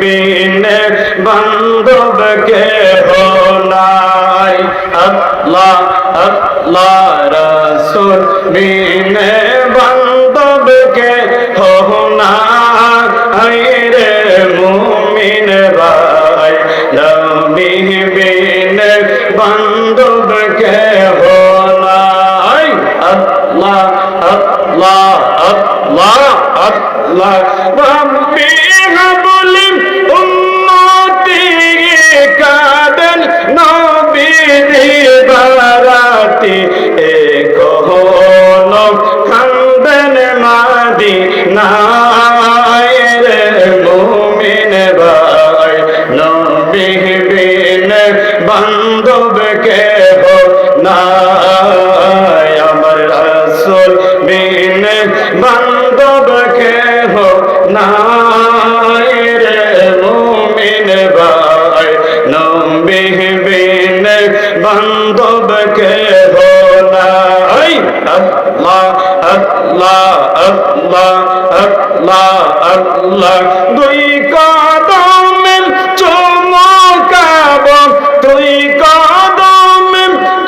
বিহীন বান্ধব কে নাই। আল্লাহ আল্লাহ রসুল বিন বান্ধব কে নাই। রে মুমিন ভাই, নবী বিন বান্ধব কে নাই। আল্লাহ আল্লাহ আল্লাহ আল্লাহ বারাতি এ কহন খান্দন মাদি নায়ের মুমিন ভাই নবী বিন বান্ধব কে হো নাই? আমার রাসূল বিন বান্ধব কে হো নাই? বান্ধব কে হো নাই আল্লাহ আল্লাহ আল্লাহ আল্লাহ আল্লাহ। দুই কদমে চমকাব তুই কদম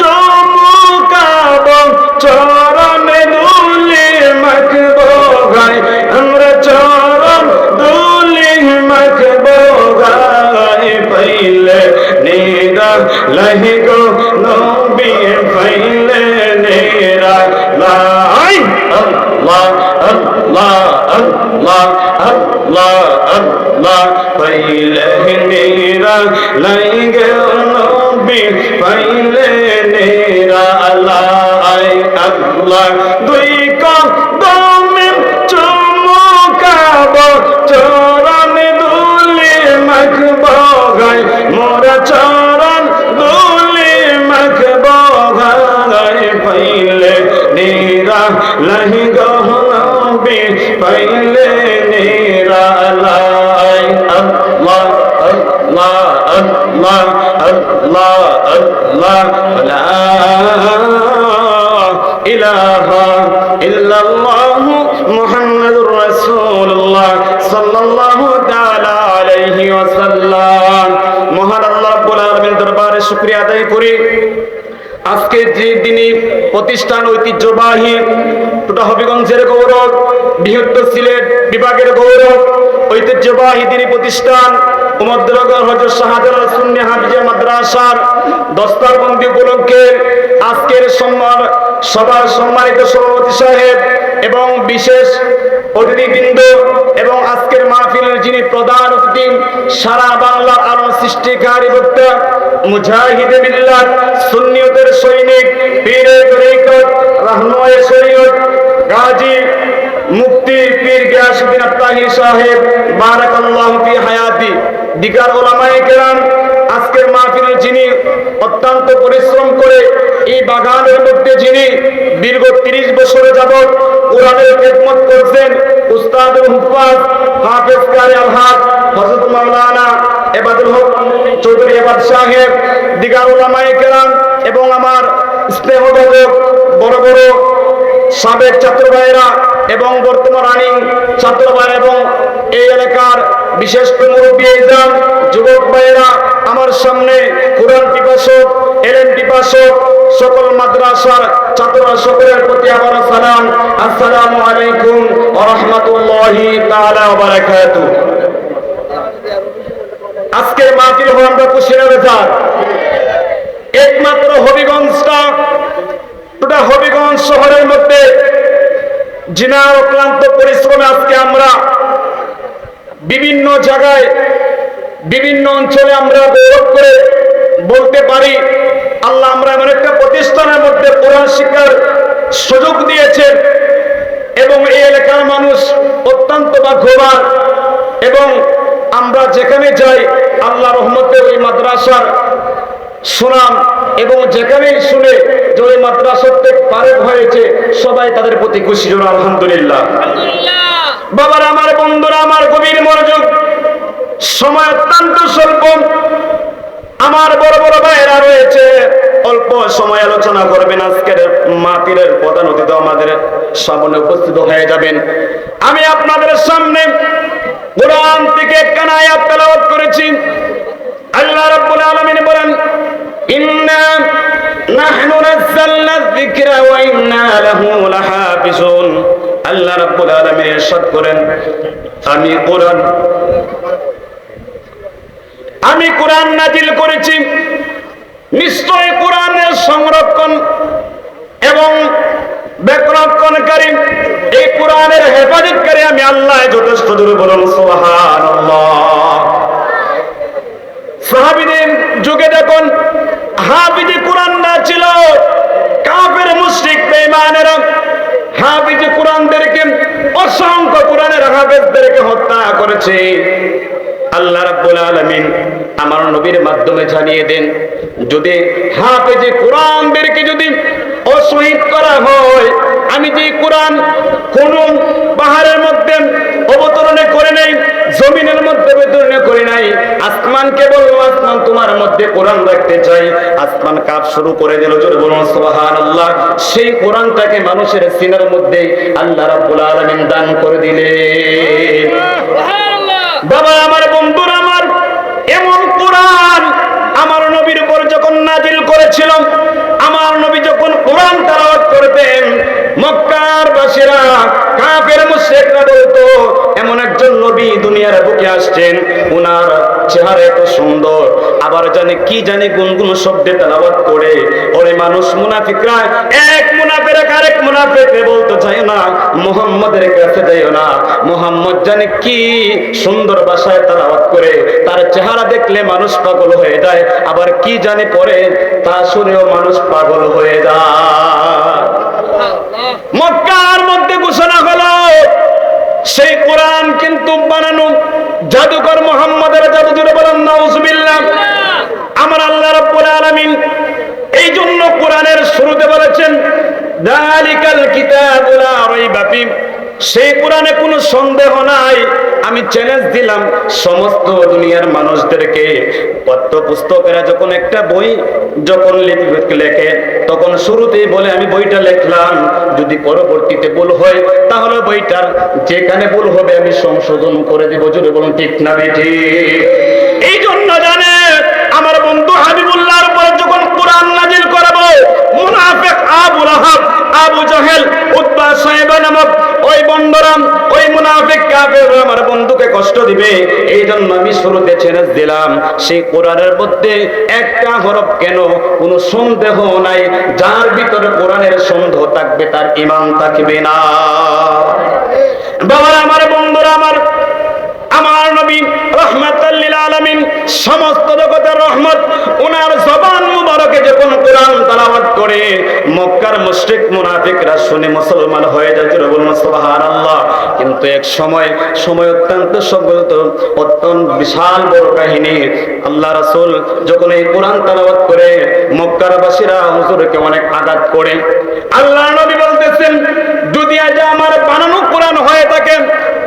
চমকাব চরণ দুলি মাখব গায়। আমরা চরণ দুলি মাখব গায়, পাইলে নিরা লহি আল্লাহ আল্লাহ আল্লাহ পাইলে নিরা লাই গো নবী পাইলে নিরা লাই আল্লাহ। দুই কদমে ইলাহা ইল্লাল্লাহ মুহাম্মাদুর রাসূলুল্লাহ সাল্লাল্লাহু তাআলা আলাইহি ওয়াসাল্লাম। মহান আল্লাহ রাব্বুল দরবারে শুকরিয়া আদায় করি। আজকে যে দিনই প্রতিষ্ঠান ঐতিহ্যবাহী টোটা হবিগঞ্জের গৌরব, বৃহত্তর সিলেট বিভাগের গৌরব, ঐতিহ্যবাহী দিনী প্রতিষ্ঠান উমদ্রগর হজরত শাহজালাল সুন্নি হাফিজা মাদ্রাসার দস্তারবন্দি উপলক্ষে আজকের সম্মান সবার সম্মানিত সভাপতি সাহেব এবং বিশেষ অতিথিবৃন্দ এবং আজকের মাহফিলের যিনি প্রধান অতিথি, সারা বাংলার আলো সৃষ্টিকারী বক্তা, মুজাহিদে মিল্লাত সুন্নিয়তের সৈনিক, পীরে তরিকত রহমায়ে শরীয়ত, গাজী মুক্তি পীর গিয়াসউদ্দিন আত্তাহি সাহেব, বারাকাল্লাহু ফি হায়াতি। দিকার ওলামায়ে কেরাম আজকের মাহফিলে যিনি অত্যন্ত পরিশ্রম করে এই বাগানের মধ্যে যিনি দীর্ঘ তিরিশ বছরে যাবৎ কোরআনের খেদমত করছেন উস্তাদুল হুফাজ হাফেজ কারি আলহাদ হযরত মাওলানা এবাদুল হক চৌধুরী এবাদ সাহেব, দিগার ওলামায়ে কেরাম এবং আমার স্নেহ বড় বড় সাবেক ছাত্র ভাইয়েরা এবং বর্তমান রানিং ছাত্র ভাইয়েরা এবং এই এলাকার বিশেষ মুরব্বী ইজাম যুবক ভাইয়েরা, আমার সামনে কোরআন পিপাসক এলেন পিপাসক, সকল মাদ্রাসার ছাত্ররা সকলের প্রতি আমার সালাম। আসসালামু আলাইকুম রাহমাতুল্লাহি তাআলা ওয়া বারাকাতুহু আজকের মাহফিল হওয়া আমরা খুশির রেজাল্ট একমাত্র হবিগঞ্জটা গোটা হবিগঞ্জ শহরের মধ্যে জিনা অক্লান্ত পরিশ্রমে আজকে আমরা বিভিন্ন জায়গায়, বিভিন্ন অঞ্চলে আমরা গৌরব করে বলতে পারি, আল্লাহ আমরা এমন একটা প্রতিষ্ঠানের মধ্যে কোরআন শিক্ষার সুযোগ দিয়েছেন এবং এই এলাকার মানুষ অত্যন্ত ভাগ্যবান এবং আমরা যেখানে যাই, আল্লাহ রহমতের ওই মাদ্রাসার সুনাম এবং যেখানেই শুনে যে ওই মাদ্রাসাতে পারেক হয়েছে সবাই তাদের প্রতি খুশি। জোর আলহামদুলিল্লাহ। বাবার আমার বন্ধুরা আমার গভীর মনোযোগ সময় অত্যন্ত স্বল্প। আমার বড় বড় ভাইয়েরা রয়েছে অল্প অল্প সময় আলোচনা করবেন আজকের মাতিরের প্রধান অতিথি আমাদের সামনে উপস্থিত হয়ে যাবেন। আমি আপনাদের সামনে কোরআন থেকে একখানা আয়াত তেলাওয়াত করেছি। আল্লাহ রাব্বুল আলামিন বলেন আমি কোরআন নাজিল করেছি। নিশ্চয় কোরআনের সংরক্ষণ এবং ব্যাকরণকারী, এই কোরআনের হেফাজতকারী আমি আল্লাহ যথেষ্ট দূরে বলুন সাহাবিদের যুগে দেখুন হাফিজি কোরআন না ছিল কাফের মুশরিক বেঈমানেরা হাফিজি কোরআনদেরকে অসংখ্য কোরআনের হত্যা করেছে। আল্লাহ রাব্বুল আলামিন আমার নবীর মাধ্যমে জানিয়ে দেন, যদি হাফেজে কোরআনদেরকে যদি অশহীদ করা হয়, আমি যে কোরআন কোন পাহাড়ের মধ্যে অবতরণে করে নাই জমিনের মধ্যে অবতরণে করে নাই আসমানকে বলব আসমান তোমার মধ্যে কোরআন রাখতে চাই। আসমান কাজ শুরু করে দিল জোরে বলুন সুবহানাল্লাহ। সেই কোরআনটাকে মানুষের সিনার মধ্যে আল্লাহ রাব্বুল আলামিন দান করে দিলেন বাবা আমার বন্ধুরা আমার এমন কোরআন আমার নবীর উপর যখন নাজিল করেছিল আমার নবী যখন কোরআন তালাওয়াত করতেন মক্কার বাসীরা কাফের মুশরিকরা বলতো এমন একজন নবী দুনিয়ার বুকে আসছেন উনার চেহারা এত সুন্দর। আবার জানে কি জানে গুনগুন শব্দে তেলাওয়াত করে। ওরে মানুষ মুনাফিকরা এক মুনাফের আরেক মুনাফিককে বলতে চায় না। মুহাম্মাদের কাছে যাইও না। মুহাম্মদ জানে কি সুন্দর ভাষায় তেলাওয়াত করে। তার চেহারা দেখলে মানুষ পাগল হয়ে যায়। আবার কি জানে পরে তা শুনেও মানুষ পাগল হয়ে যায়। মক্কার মধ্যে ঘোষণা হলো সেই কোরআন কিন্তু বানানো জাদুকর মোহাম্মদের জাদু জুড়ে বলেন, নাউজুবিল্লাহ। আমার আল্লাহ রাব্বুল আলামিন এই জন্য কোরআনের শুরুতে বলেছেন, দালিকাল কিতাবুলা রাইবা ফি সেই কোরআনে কোনো সন্দেহ নাই। আমি চ্যালেঞ্জ দিলাম, সমস্ত দুনিয়ার মানুষদেরকে পত্র পুস্তকেরা যখন একটা বই যখন লেখে তখন শুরুতেই বলে, আমি বইটা লিখলাম, যদি পরবর্তীতে ভুল হয়, তাহলে বইটার যেখানে ভুল হবে, আমি সংশোধন করে দিব। যদি বলুন, ঠিক না বেঠি এই জন্য জানে, আমার বন্ধু হাবিবুল্লাহর উপর যখন কোরআন নাজিল করাবো, মুনাফিক আবু লাহাব আবু জাহেল উতবা সাহেবা নামক ওই বন্ডরাম ওই মুনাফিক কাফের আমার বন্ধুকে কষ্ট দিবে। এই জন্য আমি শুরুতে ছেড়ে দিলাম। সেই কোরআনের মধ্যে একটা হরফ কেন কোনো সন্দেহ নাই, যার ভিতরে কোরআনের সন্দেহ থাকবে, তার ইমান থাকবে না বাবা আমার বন্ধুরা আমার আমার নবী রহমাতাল্লিল আলামিন সমস্ত জগতের রহমত ওনার জবান মুবারকে যখন কোরআন তালাওয়াত করে মক্কার মুনাফিকরা শুনে মুসলমান হয়ে কিন্তু এক সময় সময় অত্যন্ত সঙ্গত অত্যন্ত বিশাল বড় কাহিনী। আল্লাহ রাসূল যখন এই কোরআন তালাওয়াত করে মক্কার বাসীরা হুজুরকে অনেক আঘাত করে। আল্লাহ নবী বলতেছেন যদি আজ আমার বানানো কোরআন হয়ে থাকে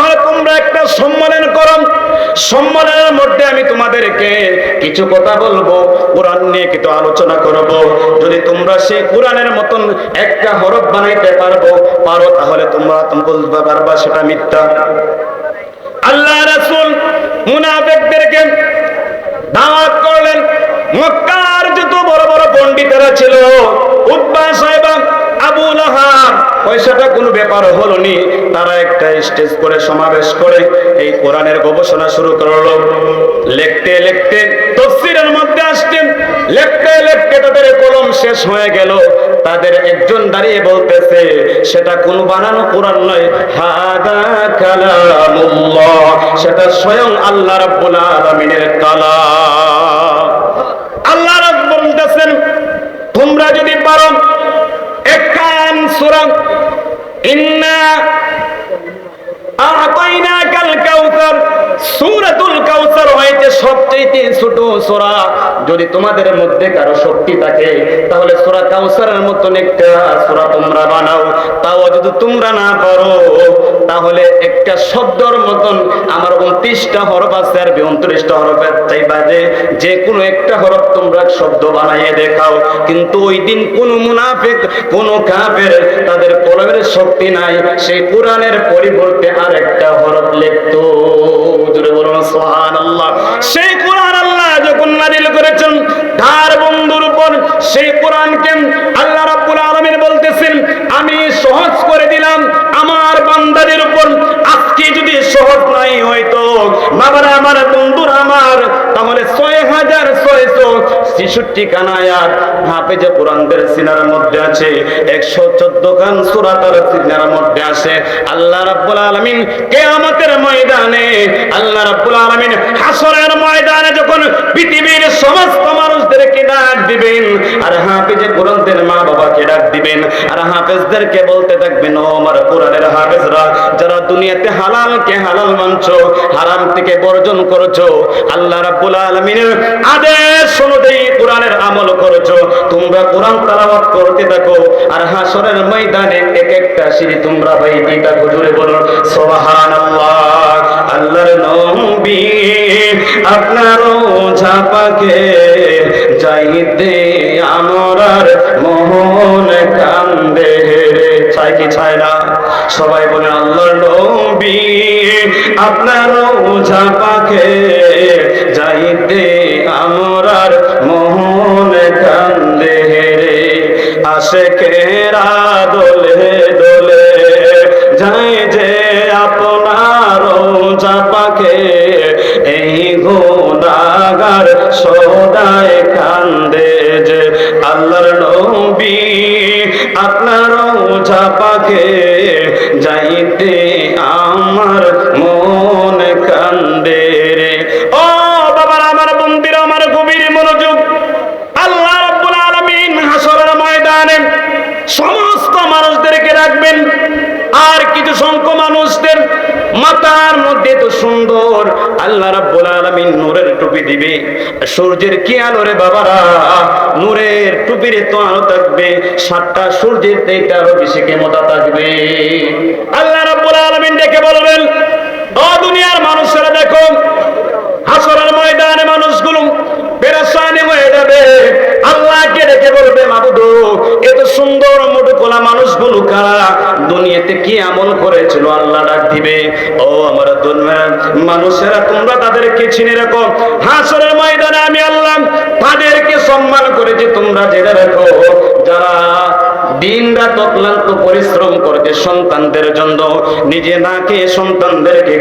তাহলে তোমরা একটা সম্মেলন করো সম্মেলনের মধ্যে আমি তোমাদেরকে কিছু কথা বলব, কোরআন নিয়ে কিছু আলোচনা করব। যদি তোমরা সেই কোরআনের মতন একটা হরফ বানাইতে পারব, পারো তাহলে তোমরা তুমি বলতে পারবা সেটা মিথ্যা। আল্লাহ রাসূল মুনাফিকদেরকে দাওয়াত করলেন, মক্কার যত বড় বড় পণ্ডিতেরা ছিল উদ্বা সাহেবা আবু লাহাব, পয়সাটা কোনো ব্যাপার হলো নি তারা একটা স্টেজ করে সমাবেশ করে, এই কোরআনের গবেষণা শুরু করল। লিখতে লিখতে তফসিরের মধ্যে আসতেন লিখতে লিখতে তাদের কলম শেষ হয়ে গেল। তাদের একজন দাঁড়িয়ে বলতেছে, সেটা কোন বানানো কোরআন নয়। হাদা কালামুল্লাহ। সেটা স্বয়ং আল্লাহ রাব্বুল আলামিনের কালাম আল্লাহ রাব্বুল বলতেছেন তোমরা যদি পারো একান সূরা ইন্না আতাইনাকাল কাউসার সূরাতুল কাউসার সবচেয়ে সবচেয়ে ছোট সোরা। যদি তোমাদের মধ্যে কারও শক্তি থাকে, তাহলে সোরা কাউসারের মতন একটা সোরা তোমরা বানাও। তাও যদি তোমরা না পারো, তাহলে একটা শব্দর মতন আমার উনত্রিশটা হরফ আছে, আর উনত্রিশটা হরফের চাই বাজে। যে কোনো একটা হরফ তোমরা শব্দ বানাইয়ে দেখাও। কিন্তু ওই দিন কোন মুনাফিক, কোন কাফের তাদের কলমের শক্তি নাই। সেই কোরআনের পরিবর্তে আর একটা হরফ লিখতো। জুড়ে বলুন, সুবহানাল্লাহ। সেই কোরআন আল্লাহ যখন নাজিল করেছেন তার বন্ধুর উপর সেই কোরআনকে আল্লাহ রাব্বুল আলামিন বলতেছেন, আমি সহজ করে দিলাম আমার বান্দাদের উপর আজকে যদি সহজ নাই হয়তো, বাবারা আমার, বন্ধুরা আমার, তাহলে ছয় হাজার ছয়শো ছেষট্টি কানায়াত হাফেজে কোরআনদের সিনার মধ্যে আছে, একশো চোদ্দ খান সুরাতার সিনার মধ্যে আছে। আল্লাহ রাব্বুল আলামিন কিয়ামতের ময়দানে, আল্লাহ রাব্বুল আলামিন হাসরের ময়দানে যখন পৃথিবীর সমস্ত মানুষদেরকে ডাক দিবেন? আর হাফেজে কোরআনদের মা বাবাকে ডাক দিবেন। আর হাফেজদেরকে বলতে থাকবেন, ও আমার কোরআনের হাফেজরা, যারা দুনিয়াতে হালালকে হালাল মানছো, হারাম থেকে বর্জন করেছ, আল্লাহ রাব্বুল আলামিনের আদেশ অনুযায়ী কোরআনের আমল করেছ। তোমরা কোরআন তেলাওয়াত করতে থাকো, আর হাসরের ময়দানে এক একটা সিঁড়ি তোমরা বাইতে থাকো জুড়ে বলুন, সুবহানাল্লাহ। আল্লাহর নবী, আপনার ঝাপাকে যাইতে আমরার মোহন কান্দে। চাই কি চায় না? সবাই বলে আল্লাহর নবী, আপনার ঝাপাকে যাইতে আমরার মোহন কান্দে রে। আশেকেরা দোলে গোদাগার সদায় কান্দে যে আল্লাহর নবী আপনার চাপাকে যাইতে আমার মন কান্দে রে। ও বাবার আমার বন্দির, আমার গভীর মনোযোগ। আল্লাহ রাব্বুল আলামিন হাসরের ময়দানে সমস্ত মানুষদেরকে রাখবেন। আর কিছু সংখ্য মানুষদের মাথার মধ্যে তো সুন্দর। আল্লাহ রাব্বুল আলামিন নূরের টুপি দিবে। সূর্যের কি আলো রে বাবারা? নূরের টুপির তো আলো থাকবে। সাতটা সূর্যের থেকে আরও বেশি ক্ষমতা থাকবে। আল্লাহ রাব্বুল আলামিন ডেকে বলবেন, ও দুনিয়ার মানুষেরা দেখো, হাসরের ময়দানে মানুষগুলো পেরেশানি হয়ে যাবে। আল্লাহকে ডেকে বলবে মাবুদু এত সুন্দর মুটুকোলা মানুষগুলো কারা? দুনিয়াতে কি আমল করেছিল? আল্লাহ ডাক দিবে, ও আমার দুনিয়া মানুষেরা তোমরা তাদেরকে চিনে রাখো। হাসরের ময়দানে আমি আল্লাহ তাদেরকে সম্মান করেছি তোমরা জেনে রাখো। যারা দিন রাত অক্লান্ত পরিশ্রম করছে সন্তানদের জন্য, নিজে না খেয়ে সন্তানদেরকে